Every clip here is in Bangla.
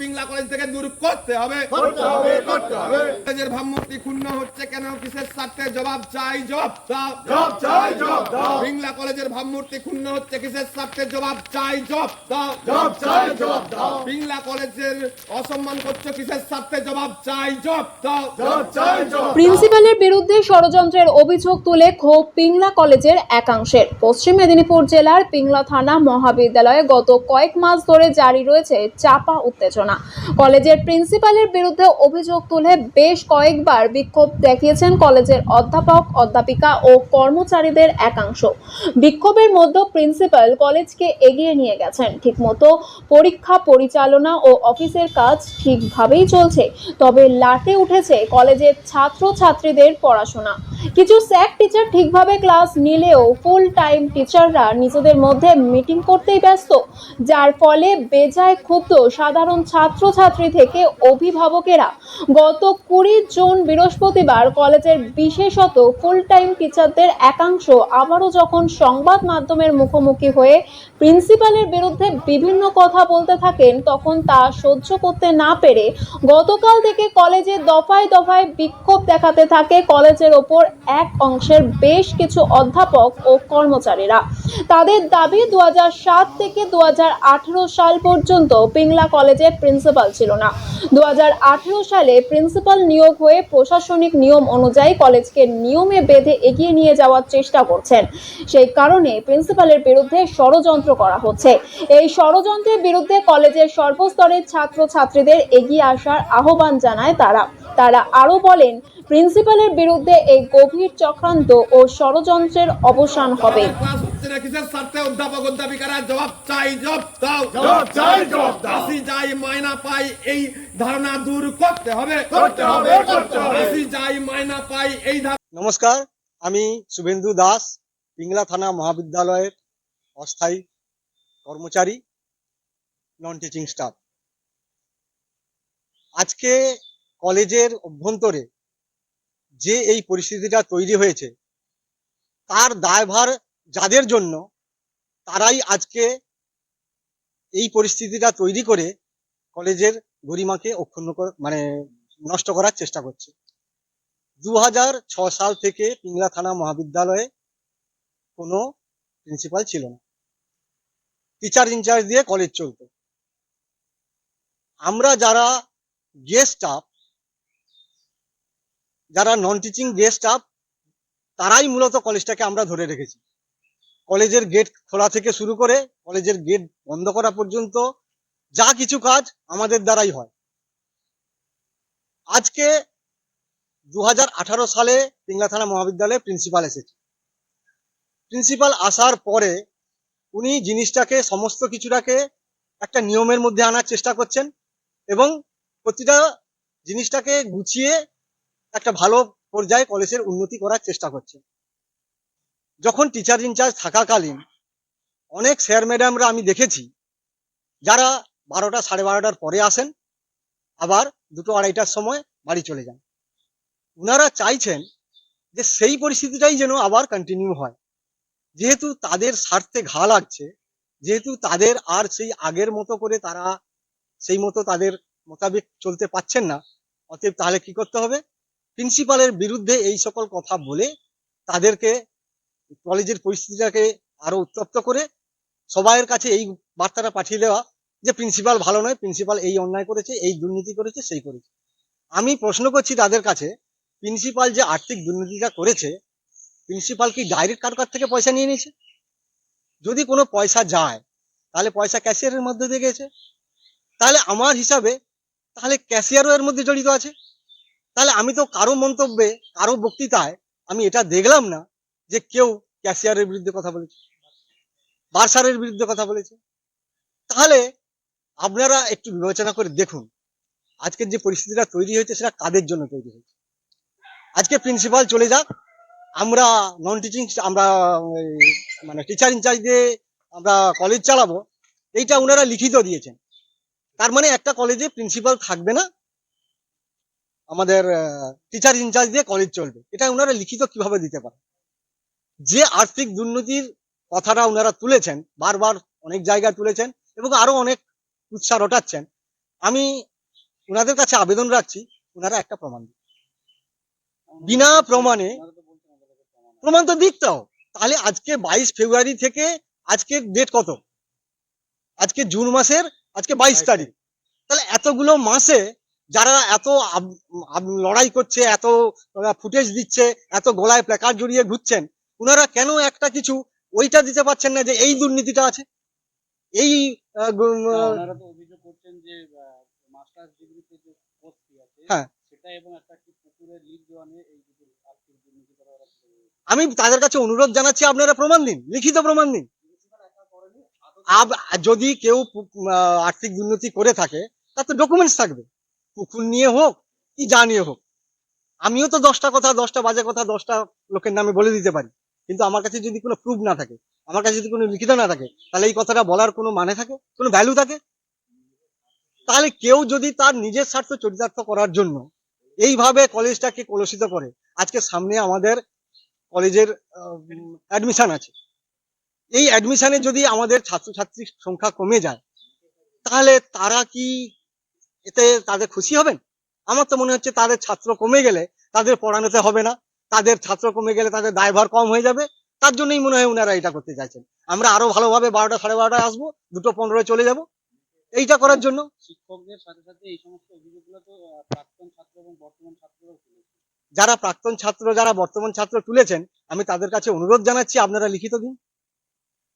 পিংলা কলেজ থেকে দূর করতে হবে। করতে হবে করতে হবে। কলেজের ভাবমূর্তি ক্ষুণ্ণ হচ্ছে কেন? কিসের স্বার্থে? জবাব চাই জবাব দাও জবাব চাই জবাব দাও। পিংলা কলেজের ভাবমূর্তি ক্ষুণ্ণ হচ্ছে কিসের স্বার্থে? জবাব চাই জবাব দাও। জবাব চাই জবাব দাও। পিংলা কলেজের অসম্মান করছ কিসের স্বার্থে? জবাব চাই জবাব দাও। জবাব চাই জবাব প্রিন্সিপালের বিরুদ্ধে ষড়যন্ত্রের অভিযোগ তুলে ক্ষোভ পিংলা কলেজের একাংশের। পশ্চিম মেদিনীপুর জেলার পিংলা থানা মহাবিদ্যালয়ে গত কয়েক মাস ধরে জারি রয়েছে চাপা উত্তেজনা। কলেজের প্রিন্সিপালের বিরুদ্ধে অভিযোগ তুলে বেশ কয়েকবার বিক্ষোভ দেখিয়েছেন কলেজের অধ্যাপক, অধ্যাপিকা ও কর্মচারীদের একাংশ। বিক্ষোভের মধ্যে প্রিন্সিপাল কলেজকে এগিয়ে নিয়ে গেছেন। ঠিকমতো পরীক্ষা, পরিচালনা ও অফিসের কাজ ঠিকভাবেই চলছে, তবে লাটে উঠেছে কলেজের ছাত্র ছাত্রীদের পড়াশোনা। কিছু স্যাক টিচার ঠিকভাবে ক্লাস নিলেও ফুল টাইম টিচাররা নিজেদের মধ্যে মিটিং করতেই ব্যস্ত, যার ফলে বেজায় ক্ষুব্ধ সাধারণ ছাত্রছাত্রী থেকে অভিভাবকেরা গত কুড়ি জুন বৃহস্পতিবার কলেজের বিশেষত ফুল টাইম টিচারদের একাংশ আবারও যখন সংবাদ মাধ্যমের মুখোমুখি হয়ে প্রিন্সিপালের বিরুদ্ধে বিভিন্ন কথা বলতে থাকেন, তখন তা সহ্য করতে না পেরে গতকাল থেকে কলেজে দফায় দফায় বিক্ষোভ দেখাতে থাকে। কলেজের ওপর এক অংশের বেশ কিছু অধ্যাপক ও কর্মচারীরা। তাদের দাবি দু হাজার সাত থেকে দু হাজার আঠারো সাল পর্যন্ত পিংলা কলেজের প্রিন্সিপাল ছিল না। দু সালে প্রিন্সিপাল নিয়োগ হয়ে প্রশাসনিক নিয়ম অনুযায়ী কলেজকে নিয়মে বেঁধে এগিয়ে নিয়ে যাওয়ার চেষ্টা করছেন। সেই কারণে প্রিন্সিপালের বিরুদ্ধে ষড়যন্ত্র করা হচ্ছে। এই ষড়যন্ত্রের বিরুদ্ধে কলেজের সর্বস্তরের ছাত্রছাত্রীদের এগিয়ে আসার আহ্বান জানায় তারা। তারা আরও বলেন, প্রিন্সিপালের বিরুদ্ধে এই গভীর চক্রান্ত ও ষড়যন্ত্রের অবসান হবে। মায়না পাই এই ধারণা দূর মায়না পাই এই নমস্কার, আমি শুভেন্দু দাস, পিংলা থানা মহাবিদ্যালয়ের অস্থায়ী কর্মচারী নন টিচিং স্টাফ আজকে কলেজের অভ্যন্তরে যে এই পরিস্থিতিটা তৈরি হয়েছে, তার দায়ভার যাদের জন্য, তারাই আজকে এই পরিস্থিতিটা তৈরি করে কলেজের গরিমাকে অক্ষুণ্ণ মানে নষ্ট করার চেষ্টা করছে। দু সাল থেকে পিংলা থানা মহাবিদ্যালয়ে কোনো প্রিন্সিপাল ছিল না। টিচার ইনচার্জ দিয়ে কলেজ চলতো। আমরা যারা গেস্ট স্টাফ যারা নন টিচিং গেস্ট স্টাফ তারাই মূলত কলেজটাকে আমরা ধরে রেখেছি। কলেজের গেট খোলা থেকে শুরু করে কলেজের গেট বন্ধ করা পর্যন্ত যা কিছু কাজ আমাদের দ্বারাই হয়। আজকে দু সালে পিংলা থানা মহাবিদ্যালয়ে প্রিন্সিপাল এসেছে। প্রিন্সিপাল আসার পরে উনি জিনিসটাকে, সমস্ত কিছুটাকে একটা নিয়মের মধ্যে আনার চেষ্টা করছেন এবং প্রতিটা জিনিসটাকে গুছিয়ে একটা ভালো পর্যায়ে কলেজের উন্নতি করার চেষ্টা করছেন যখন টিচার ইনচার্জ থাকাকালীন অনেক স্যার ম্যাডামরা আমি দেখেছি, যারা বারোটা সাড়ে বারোটার পরে আসেন, আবার দুটো আড়াইটার সময় বাড়ি চলে যান। ওনারা চাইছেন যে সেই পরিস্থিতিটাই যেন আবার কন্টিনিউ হয়। যেহেতু তাদের স্বার্থে ঘা লাগছে, যেহেতু তাদের আর সেই আগের মতো করে তারা সেই মতো তাদের মোতাবেক চলতে পাচ্ছেন না, অতএব তাহলে কি করতে হবে? প্রিন্সিপালের বিরুদ্ধে এই সকল কথা বলে তাদেরকে কলেজের পরিস্থিতিটাকে আরও উত্তপ্ত করে সবাইয়ের কাছে এই বার্তাটা পাঠিয়ে দেওয়া যে প্রিন্সিপাল ভালো নয়, প্রিন্সিপাল এই অন্যায় করেছে, এই দুর্নীতি করেছে, সেই করেছে। আমি প্রশ্ন করছি তাদের কাছে, প্রিন্সিপাল যে আর্থিক দুর্নীতিটা করেছে, প্রিন্সিপাল কি ডাইরেক্ট কার কাছ থেকে পয়সা নিয়ে নিয়েছে? যদি কোনো পয়সা যায়, তাহলে পয়সা ক্যাশিয়ারের মধ্যে দিয়ে গেছে। তাহলে আমার হিসাবে, তাহলে ক্যাশিয়ারও এর মধ্যে জড়িত আছে। তাহলে আমি তো কারও মন্তব্যে, কারও বক্তৃতায় আমি এটা দেখলাম না যে কেউ ক্যাশিয়ারের বিরুদ্ধে কথা বলেছে, বার্সারের বিরুদ্ধে কথা বলেছে। তাহলে আপনারা একটু বিবেচনা করে দেখুন, আজকের যে পরিস্থিতিটা তৈরি হয়েছে সেটা কাদের জন্য তৈরি হয়েছে। আজকে প্রিন্সিপাল চলে যাক, আমরা নন টিচিং আমরা মানে টিচার ইনচার্জ দিয়ে আমরা কলেজ চালাবো, এইটা ওনারা লিখিত দিয়েছেন। তার মানে একটা কলেজে প্রিন্সিপাল থাকবে না আমাদের টিচার ইনচার্জ দিয়ে কলেজ চলবে। এটা ওনারা লিখিত কীভাবে দিতে পারে? যে আর্থিক দুর্নীতির কথাটা ওনারা তুলেছেন বারবার অনেক জায়গায় তুলেছেন এবং আরও অনেক উৎসাহ রটাচ্ছেন আমি ওনাদের কাছে আবেদন রাখছি ওনারা একটা প্রমাণ দিন। বিনা প্রমাণে প্রমাণ তো দিকটাও তাহলে আজকে বাইশ ফেব্রুয়ারি থেকে আজকের ডেট কত? আজকে জুন মাসের আজকে বাইশ তারিখ। তাহলে এতগুলো মাসে যারা এত লড়াই করছে এত ফুটেজ দিচ্ছে এত গলায় প্ল্যাকার্ড জড়িয়ে ঘুরছেন ওনারা কেন একটা কিছু ওইটা দিতে পারছেন না যে এই দুর্নীতিটা আছে এই আহ, গ- না, ওনারা তো অভিযোগ করছেন যে মাস্টার্স ডিগ্রিতে যে পোস্ট আছে হ্যাঁ। সেটা এবং একটা কি পুকুরের লিক দেওয়া নিয়ে এই। আমি তাদের কাছে অনুরোধ জানাচ্ছি আপনারা প্রমাণ দিন লিখিত প্রমাণ দিন যদি কেউ আর্থিক দুর্নীতি করে থাকে তার তো ডকুমেন্টস থাকবে পুকুর নিয়ে হোক, কি যা নিয়ে হোক। আমিও তো দশটা কথা, দশটা বাজে কথা, দশটা লোকের নামে বলে দিতে পারি। কিন্তু আমার কাছে যদি কোনো প্রুফ না থাকে, আমার কাছে যদি কোনো লিখিত না থাকে, তাহলে এই কথাটা বলার কোনো মানে থাকে? কোনো ভ্যালু থাকে? তাহলে কেউ যদি তার নিজের স্বার্থ চরিতার্থ করার জন্য এইভাবে কলেজটাকে কলুষিত করে, আজকে সামনে আমাদের কলেজের অ্যাডমিশন আছে। এই অ্যাডমিশনে যদি আমাদের ছাত্রছাত্রীর সংখ্যা কমে যায়, তাহলে তারা কি এতে তাদের খুশি হবেন? আমার তো মনে হচ্ছে তাদের ছাত্র কমে গেলে তাদের পড়ানোতে হবে না। তাদের ছাত্র কমে গেলে তাদের দায়ভার কম হয়ে যাবে। তার জন্যই মনে হয় ওনারা এটা করতে চাইছেন। আমরা আরও ভালোভাবে বারোটা সাড়ে বারোটায় আসব দুটো পনেরোয় চলে যাব। এইটা করার জন্য। শিক্ষকদের সাথে সাথে এই সমস্ত অভিযোগগুলো তো প্রাক্তন ছাত্র এবং বর্তমান ছাত্ররাও যারা প্রাক্তন ছাত্র যারা বর্তমান ছাত্র তুলেছেন আমি তাদের কাছে অনুরোধ জানাচ্ছি আপনারা লিখিত দিন।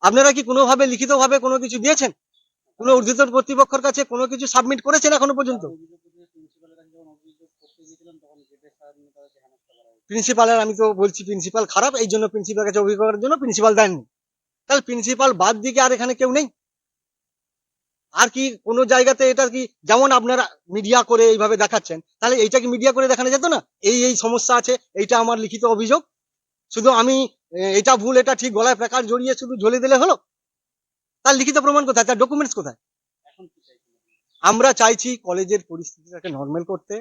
আপনারা কি কোনোভাবে লিখিতভাবে কোনো কিছু দিয়েছেন? কোনো ঊর্ধ্বতন কর্তৃপক্ষের কাছে কোনো কিছু সাবমিট করেছেন এখনও পর্যন্ত? প্রিন্সিপালের আমি তো বলছি প্রিন্সিপাল খারাপ, এই জন্য প্রিন্সিপাল কাছে অভিযোগ করার জন্য প্রিন্সিপাল দেননি। তাহলে প্রিন্সিপাল বাদ দিকে আর এখানে কেউ নেই? আর কি কোনো জায়গাতে এটা কি, যেমন আপনারা মিডিয়া করে এইভাবে দেখাচ্ছেন, তাহলে এইটা কি মিডিয়া করে দেখানো যেত না? এই এই সমস্যা আছে, এইটা আমার লিখিত অভিযোগ। শুধু আমি এটা ভুল, এটা ঠিক, গলায় প্যাকার জড়িয়ে শুধু ঝুলে দিলে হলো? তার লিখিত প্রমাণ কোথায়? তার ডকুমেন্টস কোথায়? আমরা চাইছি কলেজের পরিস্থিতিটাকে নর্মাল করতে।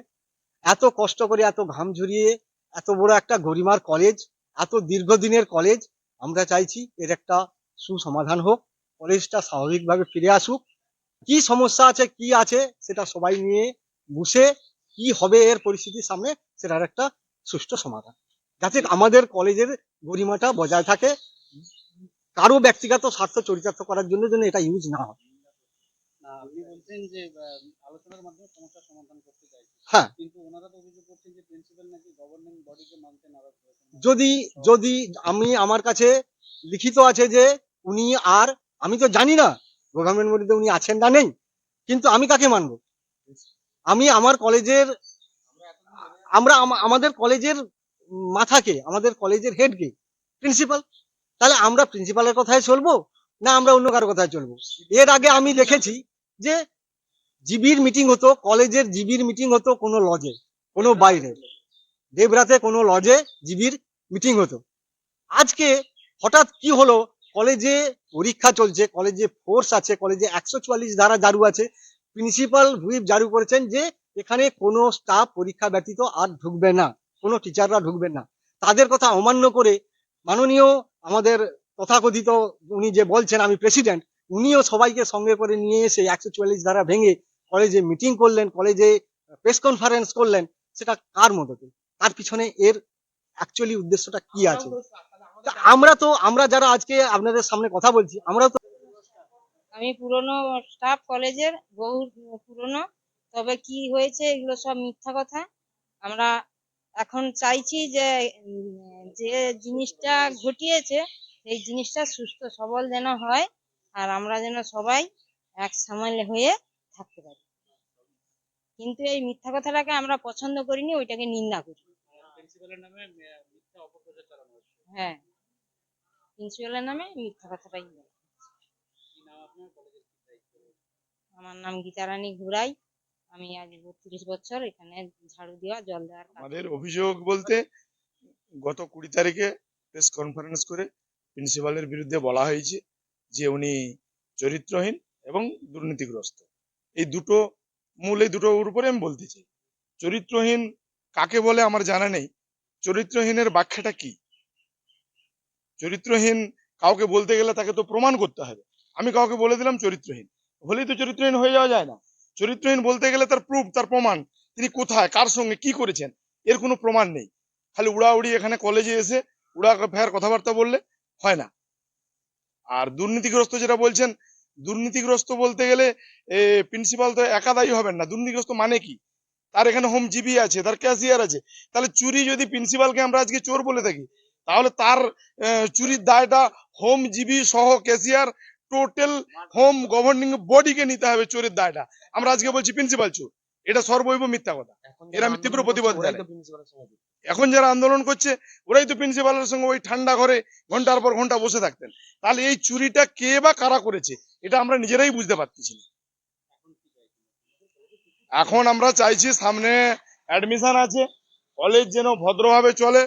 এত কষ্ট করে এত ঘাম ঝুরিয়ে এত বড় একটা গরিমার কলেজ এত দীর্ঘদিনের কলেজ আমরা চাইছি এর একটা সুসমাধান হোক কলেজটা স্বাভাবিকভাবে ফিরে আসুক। কি সমস্যা আছে কি আছে সেটা সবাই নিয়ে বসে কি হবে এর পরিস্থিতির সামনে সেটার একটা সুষ্ঠু সমাধান। যাতে আমাদের কলেজের গরিমাটা বজায় থাকে কারও ব্যক্তিগত স্বার্থ চরিতার্থ করার জন্য যেন এটা ইউজ না হয়। আপনি বলছেন যে আলোচনার মাধ্যমে সমস্যার সমাধান করতে চাইছেন। হ্যাঁ। কিন্তু ওনারা তো অভিযোগ করছেন যে প্রিন্সিপাল নাকি গভর্নিং বডিকে মানতে নারাজ যদি যদি আমি আমার কাছে লিখিত আছে যে উনি আর আমি তো জানি না গভর্নমেন্ট বডিতে উনি আছেন না নেই কিন্তু আমি কাকে মানব? আমি আমার কলেজের আমরা আমাদের কলেজের মাথাকে আমাদের কলেজের হেডকে প্রিন্সিপাল তাহলে আমরা প্রিন্সিপালের কথায় চলবো না আমরা অন্য কারও কথায় চলবো? এর আগে আমি দেখেছি যে জিবির মিটিং হতো, কলেজের জিবির মিটিং হতো কোনো লজে কোনো বাইরে। দেবরাতে কোনো লজে জিবির মিটিং হতো। আজকে হঠাৎ কি হলো? কলেজে পরীক্ষা চলছে, কলেজে ফোর্স আছে, কলেজে একশো চুয়াল্লিশ ধারা জারু আছে। প্রিন্সিপাল হুইপ জারু করেছেন যে এখানে কোনো স্টাফ পরীক্ষা ব্যতীত আর ঢুকবে না, কোনো টিচাররা ঢুকবে না। তাদের কথা অমান্য করে মাননীয় আমাদের তথাকথিত উনি যে বলছেন আমি প্রেসিডেন্ট উনিও সবাইকে সঙ্গে করে নিয়ে এসে একশো চুয়াল্লিশ ধারা ভেঙে কলেজে মিটিং করলেন কলেজে প্রেস কনফারেন্স করলেন সেটা কার মদতে তার পিছনে এর অ্যাকচুয়ালি উদ্দেশ্যটা কি আছে? আমরা তো আমরা যারা আজকে আপনাদের সামনে কথা বলছি আমরা তো আমি পুরনো স্টাফ কলেজের বহু পুরনো তবে কি হয়েছে এগুলো সব মিথ্যা কথা। আমরা এখন চাইছি যে যে জিনিসটা ঘটিয়েছে এই জিনিসটা সুস্থ সবল যেন হয় আর আমরা যেন সবাই এক সামাল হয়ে থাকতে পারি। কিন্তু এই মিথ্যা কথাটাকে আমরা পছন্দ করিনি ওইটাকে নিন্দা করি। হ্যাঁ। প্রিন্সিপালের নামে মিথ্যা কথাটাই? আমার নাম গীতারানী ঘুরাই আমি আজ বত্রিশ বছর এখানে ঝাড়ু দেওয়া, জল দেওয়ার আমাদের অভিযোগ বলতে গত কুড়ি তারিখে প্রেস কনফারেন্স করে প্রিন্সিপালের বিরুদ্ধে বলা হয়েছে যে উনি চরিত্রহীন এবং দুর্নীতিগ্রস্ত। এই দুটো মূল, এই দুটোর উপরে আমি বলতে চাই, চরিত্রহীন কাকে বলে আমার জানা নেই, চরিত্রহীনের ব্যাখ্যাটা কি? চরিত্রহীন কাউকে বলতে গেলে তাকে তো প্রমাণ করতে হবে। আমি কাউকে বলে দিলাম চরিত্রহীন, হলেই তো চরিত্রহীন হয়ে যাওয়া যায় না। চরিত্রহীন বলতে গেলে তার প্রুফ তার প্রমাণ। তিনি কোথায়, কার সঙ্গে, কি করেছেন, এর কোনো প্রমাণ নেই। খালি উড়াউড়ি এখানে কলেজে এসে উড়া ফের কথাবার্তা বললে হয় না। আর দুর্নীতিগ্রস্ত যেটা বলছেন, দুর্নীতিগ্রস্ত বলতে গেলে প্রিন্সিপাল তো একা দায়ী হবেন না। দুর্নীতিগ্রস্ত মানে কি? তার এখানে হোম জিবি আছে, তার ক্যাশিয়ার আছে। তাহলে চুরি যদি প্রিন্সিপালকে আমরা আজকে চোর বলে থাকি, তাহলে তার চুরির দায়টা হোম জিবি সহ ক্যাশিয়ার টোটাল হোম গভর্নিং বডিকে নিতে হবে চোরের দায়টা। আমরা আজকে বলছি প্রিন্সিপাল চোর। এটা সর্বৈব মিথ্যা কথা। এর আমি তীব্র প্রতিবাদ এখন যারা আন্দোলন করছে ওরাই তো প্রিন্সিপালের সঙ্গে ওই ঠান্ডা ঘরে ঘণ্টার পর ঘণ্টা বসে থাকতেন। তাহলে এই চুরিটা কে বা কারা করেছে এটা আমরা নিজেরাই বুঝতে পারতেছি না। এখন আমরা চাইছি সামনে অ্যাডমিশন আছে কলেজ যেন ভদ্রভাবে চলে।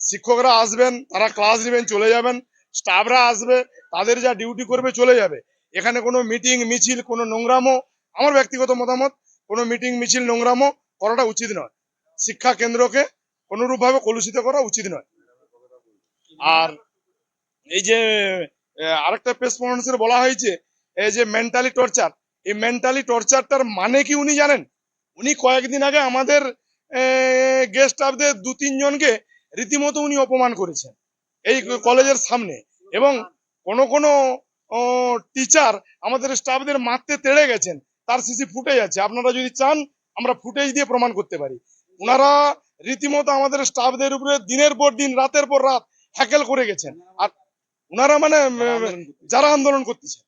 শিক্ষকরা আসবেন তারা ক্লাস নেবেন চলে যাবেন। স্টাফরা আসবে তাদের যা ডিউটি করবে চলে যাবে। এখানে কোনো মিটিং মিছিল, কোনো নোংরামো, আমার ব্যক্তিগত মতামত, কোনো মিটিং মিছিল, নোংরামো করাটা উচিত নয়। শিক্ষা কেন্দ্রকে অনুরূপভাবে কলুষিত করা উচিত নয়। আর এই যে আরেকটা প্রেস কনফারেন্সে বলা হয়েছে এই যে মেন্টালি টর্চার এই মেন্টালি টর্চারটার মানে কি উনি জানেন? উনি কয়েকদিন আগে আমাদের গেস্ট স্টাফদের দু তিনজনকে রীতিমতো উনি অপমান করেছেন, এই কলেজের সামনে। এবং কোন কোন টিচার আমাদের স্টাফদের মারতে তেড়ে গেছেন। তার সিসি ফুটেজ আছে। আপনারা যদি চান আমরা ফুটেজ দিয়ে প্রমাণ করতে পারি। ওনারা রীতিমতো আমাদের স্টাফদের উপরে দিনের পর দিন রাতের পর রাত হ্যাকেল করে গেছেন। আর ওনারা মানে যারা আন্দোলন করতেছে।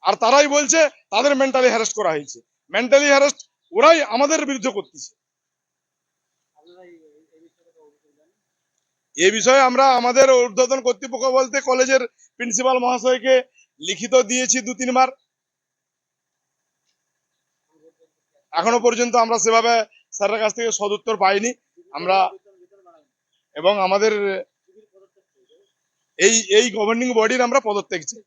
আর তারাই বলছে তাদের মেন্টালি হ্যারেস্ট করা হয়েছে। মেন্টালি হ্যারেস্ট ওরাই আমাদের বিরুদ্ধে করতেছে আপনারা এই এই- এই বিষয়ে তো অভিযোগ জানেন এই বিষয়ে আমরা আমাদের ঊর্ধ্বতন কর্তৃপক্ষ বলতে কলেজের প্রিন্সিপাল মহাশয়কে লিখিত দিয়েছি দু তিনবার এখনও পর্যন্ত আমরা সেভাবে স্যারের কাছ থেকে সদুত্তর পাইনি। আমরা এবং আমাদের এই এই গভর্নিং বডির আমরা পদত্যাগ চাই।